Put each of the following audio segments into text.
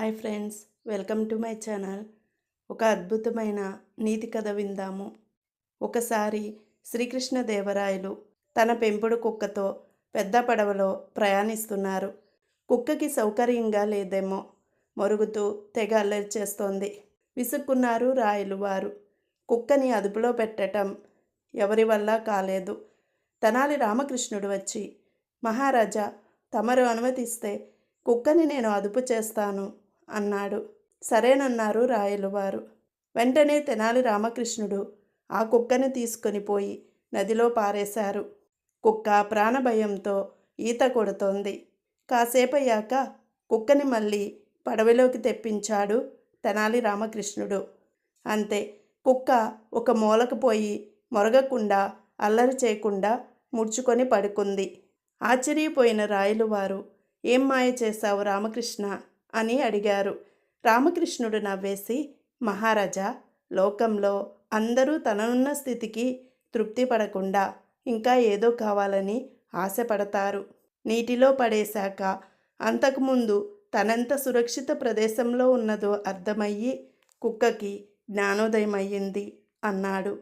Hi friends welcome to my channel. ఒక అద్భుతమైన నీతి కథ విందాము. ఒకసారి శ్రీకృష్ణదేవరాయలు తన పెంపుడు కుక్కతో పెద్ద పడవలో ప్రయాణిస్తున్నారు. కుక్కకి సౌకర్యంగా లేదేమో మరుగుతూ తెగ అల్లరి చేస్తోంది. విసుక్కున్నారు రాయలు వారు. కుక్కని అదుపులో పెట్టటం ఎవరి వల్ల కాలేదు. తెనాలి రామకృష్ణుడు వచ్చి మహారాజా తమరు అనుమతిస్తే కుక్కని నేను అదుపు చేస్తాను. అన్నాడు. సరేనన్నారు రాయలువారు. వెంటనే తెనాలి రామకృష్ణుడు ఆ కుక్కని తీసుకొని పోయి నదిలో పారేశారు. కుక్క ప్రాణభయంతో ఈత కొడుతోంది. కాసేపయ్యాక కుక్కని మళ్ళీ పడవలోకి తెప్పించాడు తెనాలి రామకృష్ణుడు. అంతే కుక్క ఒక మూలకు పోయి మొరగకుండా అల్లరి చేయకుండా ముడుచుకొని పడుకుంది. ఆశ్చర్యపోయిన రాయలు వారు ఏం మాయ చేశావు రామకృష్ణ? అని అడిగారు. రామకృష్ణుడు నవ్వేసి మహారాజా లోకంలో అందరూ తననున్న స్థితికి తృప్తి పడకుండా ఇంకా ఏదో కావాలని ఆశపడతారు. నీటిలో పడేశాక అంతకుముందు తనంత సురక్షిత ప్రదేశంలో ఉన్నదో అర్థమయ్యి కుక్కకి జ్ఞానోదయం అయ్యింది అన్నాడు.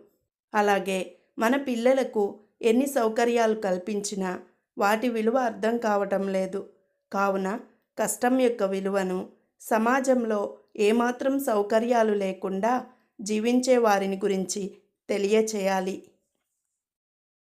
అలాగే మన పిల్లలకు ఎన్ని సౌకర్యాలు కల్పించినా వాటి విలువ అర్థం కావటం లేదు. కావున కష్టం యొక్క విలువను సమాజంలో ఏమాత్రం సౌకర్యాలు లేకుండా జీవించే వారిని గురించి తెలియచేయాలి.